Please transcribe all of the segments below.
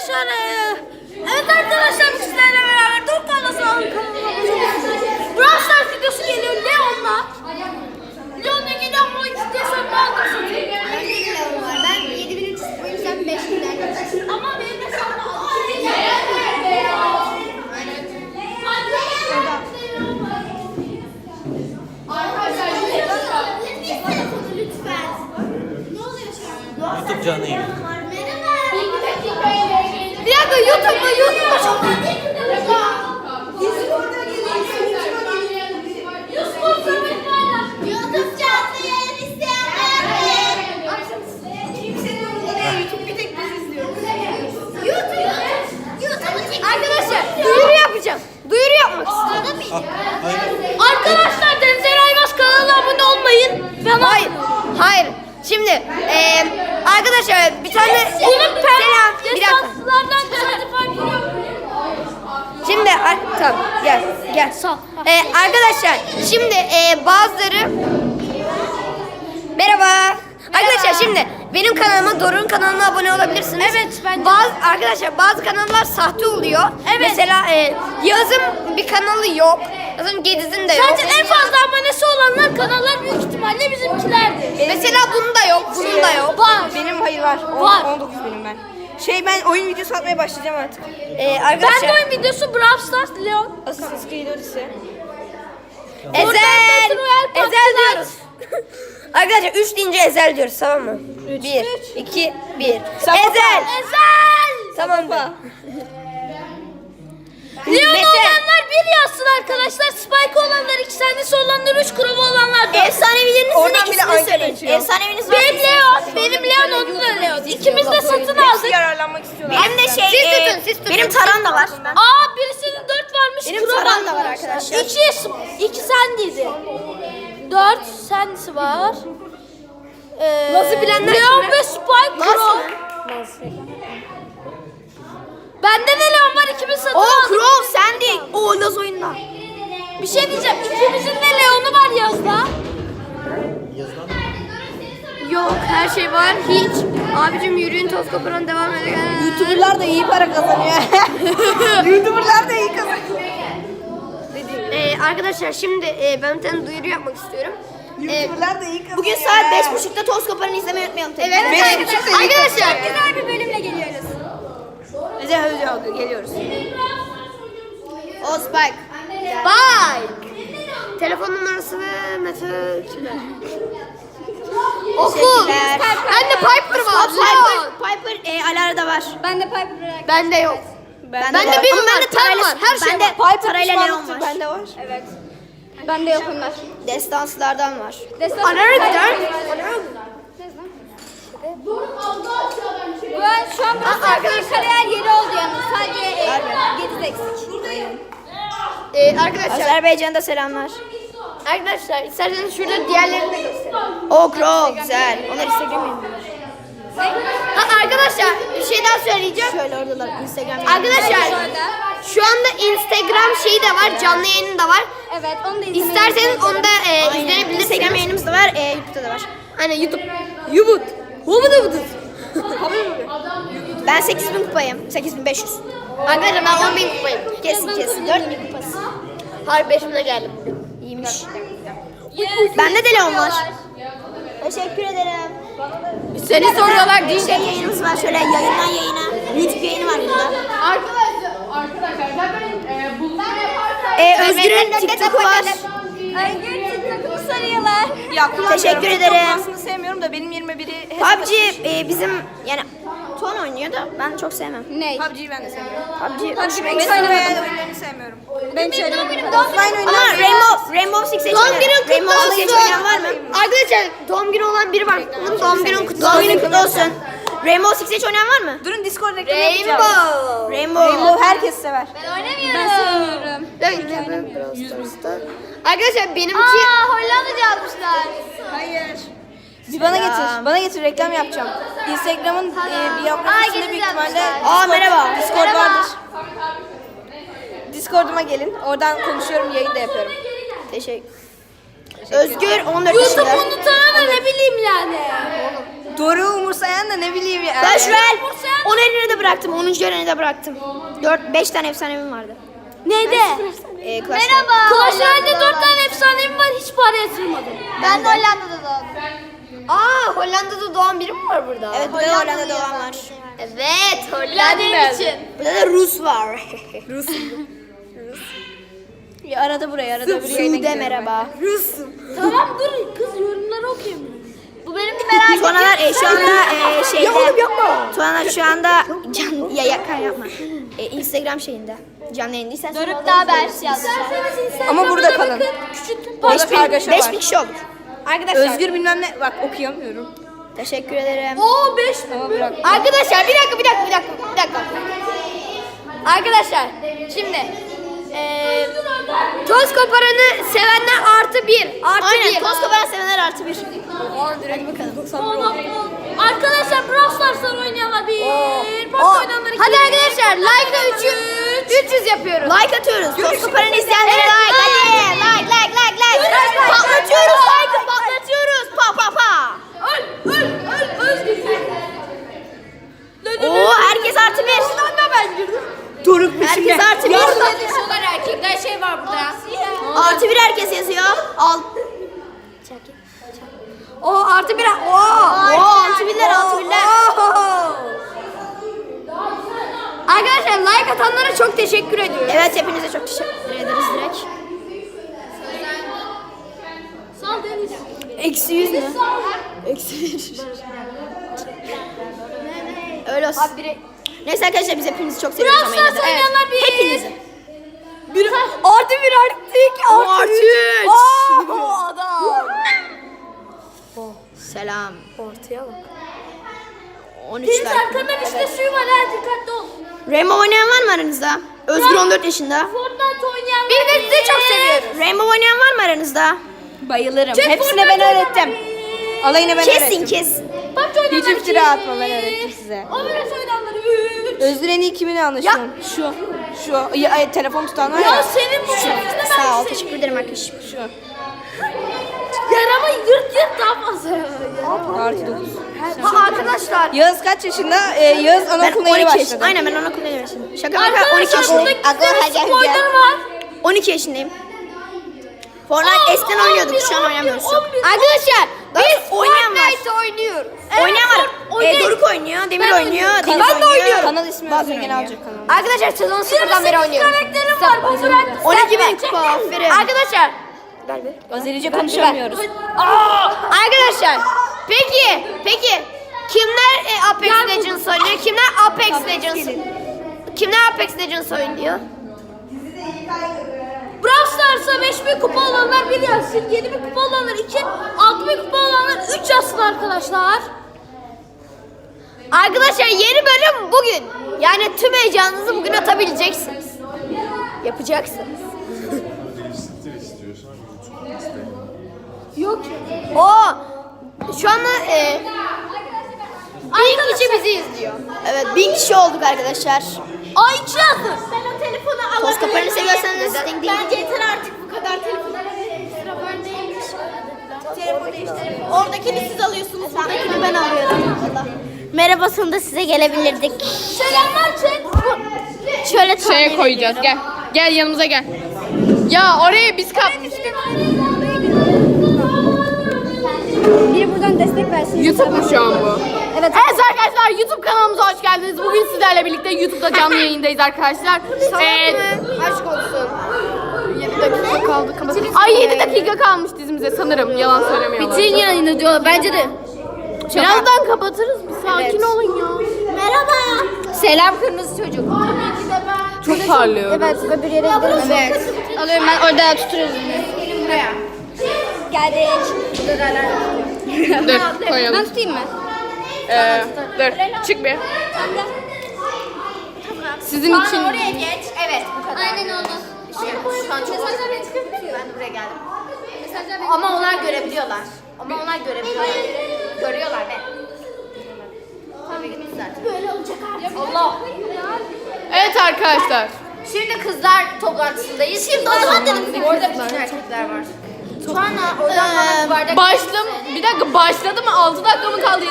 arkadaşlar. Evet arkadaşlar sizlerle beraber sağlık kanalına Brawl Stars videosu geliyor Leon'la. Leon'la geliyor ama istiyorsan ben de satayım. Ben de Leon var. Ben 7300 o yüzden 5000'den Ama benim oluyor şu dakika YouTube'da YouTube'da çok Arkadaşlar duyuru yapacağım. Duyuru yapmak istiyorum. Arkadaşlar Deniz Ayvaz kanalına abone olmayın. Ben hayır. Hayır. Şimdi eee arkadaşlar bir tane Bunun ar- tamam gel gel. Sağ. Eee, arkadaşlar şimdi eee, bazıları Merhaba. Arkadaşlar şimdi benim kanalıma Doruk'un kanalına abone olabilirsiniz. Evet, bence de. Bazı arkadaşlar bazı kanallar sahte oluyor. Evet. Mesela eee Yağız'ın bir kanalı yok. Yağız'ın Gediz'in de yok. Bence en fazla abonesi olanlar kanallar büyük ihtimalle bizimkilerdi. Mesela bunun da yok, bunun da yok. Var. Benim hayır var. On- Var. 19 benim ben. Şey ben oyun videosu atmaya başlayacağım artık. Ben arkadaşlar de oyun videosu Brawl Stars Leon. Assassin's Creed Odyssey. Ezel, Ezel diyoruz. Arkadaşlar 3 deyince Ezel diyoruz tamam mı? 1, 2, 1. Sen Ezel. Ezel. Tamam mı? Leon Mete. olanlar bir yazsın arkadaşlar. Spike olanlar iki tanesi olanlar üç Crow olanlar dört. Efsanevileriniz Oradan bile ankara açıyor. Efsaneviniz Benim Leon, benim Leon, onun da Leon. İkimiz de satın aldık. yararlanmak istiyorlar. Benim de şey, siz tutun, siz tutun. Benim taran da var. Aa birisinin dört varmış. Benim Crow taran da var arkadaşlar. İki, iki sendiydi. Dört sendisi var. Ee, Nasıl bilenler Leon ve Spike Crow. Bende de Leon var ikimiz satın Oo aldık. Crow sendik. Oo Laz oyunda. Bir şey diyeceğim. İkimizin de Leon'u var yazda. Yok her şey var hiç. Abicim yürüyün toz koparan devam edelim. YouTuber'lar da iyi para kazanıyor. YouTuber'lar da iyi kazanıyor. Ee, arkadaşlar şimdi e, ben bir tane duyuru yapmak istiyorum. Ee, YouTuber'lar da iyi kazanıyor. bugün saat beş buçukta toz koparanı izlemeyi unutmayalım. Evet, evet, iyi arkadaşlar güzel bir bölümle geliyoruz. Hadi hadi hadi geliyoruz. O Spike. Spike. Telefon numarası ve Mete kimler? Okul. Bende Piper var. Piper. Piper e, Alara'da var. Ben de Piper bırak. Bende yok. Ben Bende bir bende tam var. Her şey Bende var. Piper Parayla Leon var. Bende var. Evet. Ben de yok onlar. Destanslardan var. Destan. Alara gider. Ben şu an burası arkadaşlar kariyer yeri oldu yalnız. Sadece e, gediz eksik. Ee, arkadaşlar. Azerbaycan'da selamlar. Arkadaşlar isterseniz şurada diğerlerini de gösterelim. O Crow güzel. Onlar Instagram'da. Ha, arkadaşlar bir şey daha söyleyeceğim. Şöyle oradalar Instagram. Arkadaşlar şu anda Instagram şeyi de var, canlı yayını da var. Evet onu da izlemeyi İsterseniz onu da e, izleyebilirsiniz. Instagram yayınımız da var. E, YouTube'da da var. Hani YouTube. YouTube. Hubudu hubudu. Ben 8000 kupayım. 8500. Arkadaşlar ben 10 bin kupayım. Kesin kesin. 4000 kupası. Hayır 5000'e geldim. İyiymiş. Bende de Leon var. Teşekkür ederim. Seni soruyorlar değil. Şey yayınımız var şöyle yayından yayına. YouTube yayını var burada. Ee, Özgür'ün TikTok'u var. Özgür TikTok'umu sarıyorlar. Ya Teşekkür ederim. Aslında sevmiyorum da benim yerime biri PUBG e, bizim yani Tuan oynuyor da ben çok sevmem. Ne? PUBG'yi ben de sevmiyorum. PUBG. PUBG ben Ben hiç oynamadım. oyunlarını sevmiyorum. Ben hiç oynamadım. Ama Rainbow Rainbow Six Doğum oynayan- günün kutlu Rainbow Six olsun. oynayan var mı? Arkadaşlar doğum günü olan biri var. Doğum günün kutlu Doğum günün olsun. kutlu olsun. Rainbow Six Siege oynayan var mı? Durun Discord reklamı yapacağım. Rainbow. Rainbow. Rainbow herkes sever. Ben oynamıyorum. Arkadaşlar benimki Aa Hollandaca almışlar. Hayır. Bir bana getir. Bana getir reklam yapacağım. Instagram'ın e, biyografisinde Aa, büyük gezi ihtimalle. Aa merhaba. Discord Merhaba. vardır. Discord'uma gelin. Oradan konuşuyorum, yayın da yapıyorum. Teşekkür. Özgür 14 YouTube yaşında. unutan da ne bileyim yani. Doğru umursayan da ne bileyim ya. Clash Royale 10 eline de bıraktım. 10. eline de bıraktım. 4 5 tane efsanemim vardı. Neydi? Ee, Clash Royale. Clash Royale'de 4 tane efsaneyim var hiç para yatırmadım. Ben de Hollanda'da doğdum. Aa Hollanda'da doğan biri mi var burada? Evet burada da Hollanda'da doğan var. Evet Hollanda için. Burada da Rus var. Rus. Bir arada buraya arada bir yayına Sude merhaba. Tamam dur kız yorumları okuyayım. Bu benim merak ettiğim. Tuanalar e, şu anda e, şeyde. Ya oğlum yapma. Tuanalar şu anda can ya yakar yapma. E, Instagram şeyinde. Canlı yayında. İstersen Doruk da haber yazacağım. Ama burada kalın. Küçültün. Orada kargaşa 5 var. bin kişi olur. Arkadaşlar Özgür bilmem ne. Bak okuyamıyorum. teşekkür ederim. Oo 5 Tamam bırak. Arkadaşlar bir dakika bir dakika bir dakika bir dakika. Arkadaşlar şimdi eee toz koparanı sevenler artı bir. Artı Aynen, bir. toz koparan sevenler artı bir. Bakalım. Arkadaşlar Brawl Stars'tan oynayanlar bir. O- oynayanlar iki. Hadi arkadaşlar like'la 3 300 yapıyoruz. Like atıyoruz. Toz koparanı like. Hadi like like like like. Patlatıyoruz like'ı patlatıyoruz. Pa pa pa. Öl öl öl Özgür. Oo herkes artı bir. Lan ben girdim. Doruk Herkes artı bir. düşüyorlar erkekler şey var burada. Artı bir herkes yazıyor. Al. O artı bir. Oo. Oo artı birler artı birler. Arkadaşlar like atanlara çok teşekkür ediyoruz. Evet hepinize çok teşekkür ederiz direkt. Sal Deniz. Eksi yüz mü? Eksi bir. Öyle olsun. Neyse arkadaşlar biz hepinizi çok seviyoruz ama yine de. Oynayanlar bir. Hepinizi. Bir artı bir artı iki Artı üç. Oo, adam. Selam. Ortaya bak. 13 Deniz like. arkanda bir şey suyu var ha dikkatli ol. Rainbow oynayan var mı aranızda? Özgür 14 yaşında. Fortnite oynayanlar Bir de sizi çok seviyoruz. Rainbow oynayan var mı aranızda? Bayılırım. Çek Hepsine ben öğrettim. Alayını ben Kesin öğrettim. kesin. PUBG oynayanlar Hiç iftira atma ben öğrettim size. Overwatch oynayanlar üç. Özgür en iyi kiminle anlaştın? Şu. Şu. Ya, ay, telefon tutan var Ya ya. senin bu ben Sağ ol. senin. Teşekkür ederim arkadaşım. Şu. Artı dokuz. Ha arkadaşlar. Yağız kaç yaşında? Ee, Yağız anaokuluna 12 yeni başladı. Aynen ben anaokuluna yeni başladım. Şaka maka 12 Arkadaşlar yaşındayım. gel spoiler var. 12 yaşındayım. Fortnite eskiden oynuyorduk şu an 11, oynamıyoruz. 11, Arkadaşlar biz var. oynuyoruz. Oynayan var. Ee, oynayın. Doruk oynuyor, Demir oynuyor. Deniz Ben de oynuyor. oynuyorum. Kanal ismi Bazen gene oynuyor. alacak kanalı. Arkadaşlar sezon 0'dan beri 28 oynuyorum. karakterim var. Bu bırak. 12 bin kupa aferin. Arkadaşlar. Azerice konuşamıyoruz. Arkadaşlar. Peki, peki. Kimler e, Apex Legends oynuyor? Kimler Apex Legends? Kimler Apex Legends oynuyor? Brawl Stars'a 5000 kupa olanlar 1 yazsın. 7000 kupa olanlar 2. 6000 kupa olanlar 3 yazsın arkadaşlar. Arkadaşlar yeni bölüm bugün. Yani tüm heyecanınızı bugün atabileceksiniz. Yapacaksınız. Yok. O şu anda e, bin kişi bizi izliyor. Evet bin kişi olduk arkadaşlar. Ay 2 yazsın. Ben o telefonu alabilirim. Toz kaparını seviyorsanız ding ding. Bence yeter artık bu kadar telefona. Sıra bendeymiş. Telefonu değiştirelim. Oradakini siz alıyorsunuz. Buradakini ben alıyorum. Merhaba sonunda size gelebilirdik. Selamlar chat. Şöyle Şeye koyacağız gel. Gel yanımıza gel. Ya oraya biz kapmıştık. Biri buradan destek versin. YouTube mu şu an bu? Evet. Evet arkadaşlar YouTube kanalımıza hoş geldiniz. Bugün sizlerle birlikte YouTube'da canlı yayındayız arkadaşlar. Ee, Aşk olsun. 7 dakika kaldı. Ay 7 dakika kalmış dizimize sanırım. Yalan söylemiyorlar. Bitirin yayını diyorlar. Bence de. Birazdan kapatırız. Bir sakin olun ya. Merhaba. Selam kırmızı çocuk. Çok parlıyor. Evet öbür yere gidelim. Evet. Alıyorum ben orada tutuyoruz. Geldik. Dur koyalım. Ben tutayım mı? Ee, dur çık bir. Sizin için geç. Evet bu kadar. Aynen oldu. Şu an çok Ben de buraya geldim. Ama onlar görebiliyorlar. Ama onlar görebiliyorlar. Görüyorlar be. Tabii gitti zaten. Böyle olacak artık. Allah. Evet arkadaşlar. Şimdi kızlar toplantısındayız. Şimdi o zaman dedim. Orada bütün erkekler var. Tuana oradan bana bir bardak Başladım. Bir dakika başladı mı? 6 dakika mı kaldı?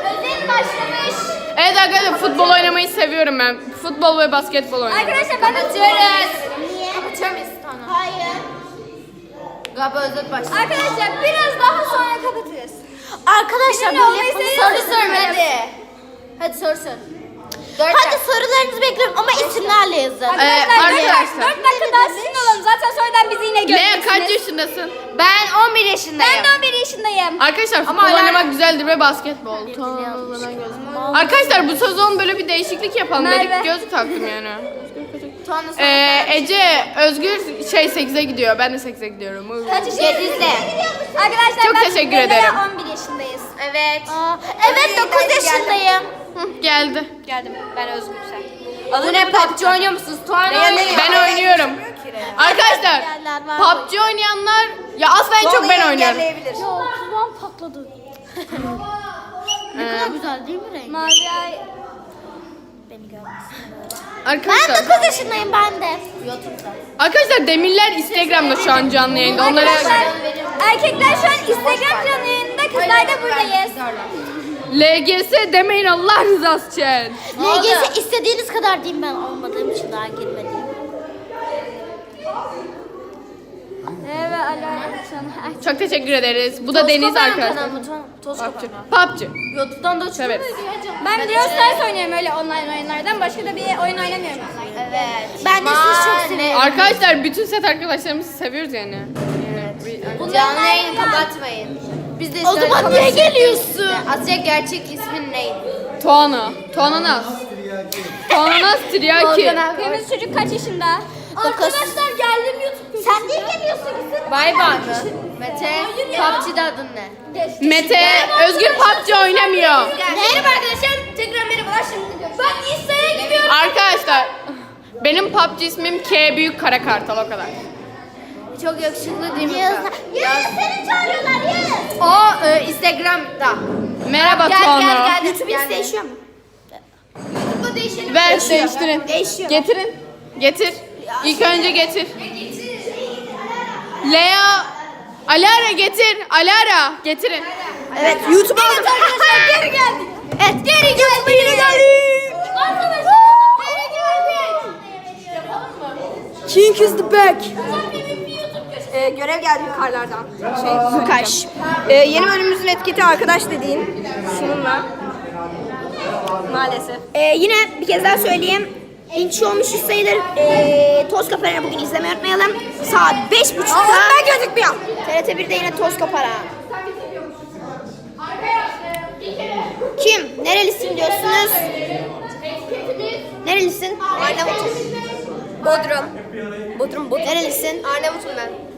Özel başlamış. Evet arkadaşlar futbol oynamayı seviyorum ben. Futbol ve basketbol oynuyorum. Arkadaşlar kapatıyoruz. Niye? Kapatıyor muyuz Tuana? Hayır. Galiba Özet başladı. Arkadaşlar biraz daha sonra kapatırız. Arkadaşlar Benimle olmayı soru seviyorsunuz hadi. Hadi sor sor. Dört Hadi sorularınızı bekliyorum ama isimlerle yazın. Ee, Arkadaşlar arkadaşlar. 4 dakika daha sizin olalım. Zaten sonradan bizi yine Lea göreceksiniz. kaç yaşındasın? Ben 11 yaşındayım. Ben de 11 yaşındayım. Arkadaşlar futbol hala- oynamak güzeldir ve basketbol. Arkadaşlar bu sezon böyle bir değişiklik yapalım Merve. dedik. Gözlük taktım yani. Tuana. Ee, Ece, Özgür şey 8'e gidiyor. Ben de 8'e gidiyorum. Kaç? Yedizde. Arkadaşlar Çok ben teşekkür Lea ederim. 11 yaşındayız. Evet. Evet 9 yaşındayım. Hı, geldi. Geldim. Ben Özgür sen. Bu ne PUBG oynuyor musunuz? Tuana oynuyor. Ben oynuyorum. Arkadaşlar PUBG oynayanlar ya aslında en çok ben oynuyorum. Engelleyebilir. Kulağım patladı. Ne kadar güzel değil mi renk? Mavi ay. Ben Arkadaşlar, 9 yaşındayım ben de. arkadaşlar Demirler Instagram'da şu an canlı yayında. Onlara Arkadaşlar erkekler şu an Instagram canlı yayında kızlar da buradayız. LGS demeyin Allah rızası için. LGS istediğiniz kadar diyeyim ben olmadığım için daha girmedim. Evet. Çok teşekkür ederiz. Bu da Deniz arkadaşlar. Toz PUBG. YouTube'dan da açılıyor Evet. Ben Brawl Stars oynuyorum öyle online oyunlardan. Başka da bir oyun oynamıyorum. Evet. Ben de sizi çok seviyorum. Arkadaşlar bütün set arkadaşlarımızı seviyoruz yani. Yani Canlı yayını kapatmayın. Biz de O zaman niye geliyorsun? Asya gerçek ismin neydi? Tuana. Tuana Naz. Tuana Naz Tiryaki. Kırmızı çocuk kaç yaşında? Arkadaşlar geldim YouTube. Sen niye geliyorsun kızım? Bay bay mı? Mete, PUBG'de adın ne? Mete, Özgür PUBG oynamıyor. Merhaba arkadaşlar. Tekrar merhabalar şimdi. Ben İsa'ya gidiyorum. Arkadaşlar benim PUBG ismim K büyük kara kartal o kadar. Çok yakışıklı değil mi? Yağız. Yağız seni çağırıyorlar Yağız. O e, Instagram'da. Merhaba Gel Tuana. gel gel. YouTube Gel. değişiyor mu? Ver değiştirin. Getirin. Getir. İlk önce getir. Lea. Alara getir. Alara getirin. Evet YouTube'a Evet arkadaşlar geri geldik. Evet geri geldik. Geri geldik. Arkadaşlar geri geldik. King is the back. Görev geldi yukarılardan. Şey, Kaş. Ee, yeni bölümümüzün etiketi arkadaş dediğin. Şununla. Maalesef. Ee, yine bir kez daha söyleyeyim. İnç olmuşuz sayılır. Ee, Toz Kapara'nı bugün izlemeyi unutmayalım. Saat 5.30'da. ben gözükmüyor. TRT 1'de yine Toz Kapara. Kim? Nerelisin diyorsunuz? Nerelisin? Arnavut. Bodrum. Bodrum, Bodrum. Nerelisin? Arnavut'um ben.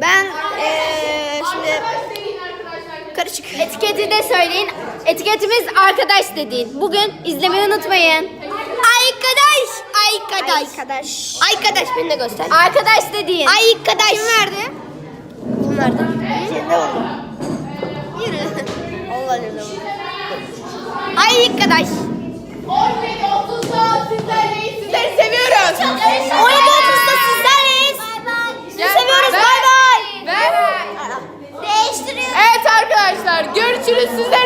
Ben ee, şimdi karışık. Etiketi de söyleyin. Etiketimiz arkadaş dediğin. Bugün izlemeyi unutmayın. Arkadaş, arkadaş. Arkadaş. Arkadaş beni de göster. Arkadaş dediğin. Arkadaş. Kim verdi? Kim verdi? Sende oldu. Yürü. Allah Allah. Arkadaş. Sizleri seviyoruz. Oyun Görüşürüz sizlere.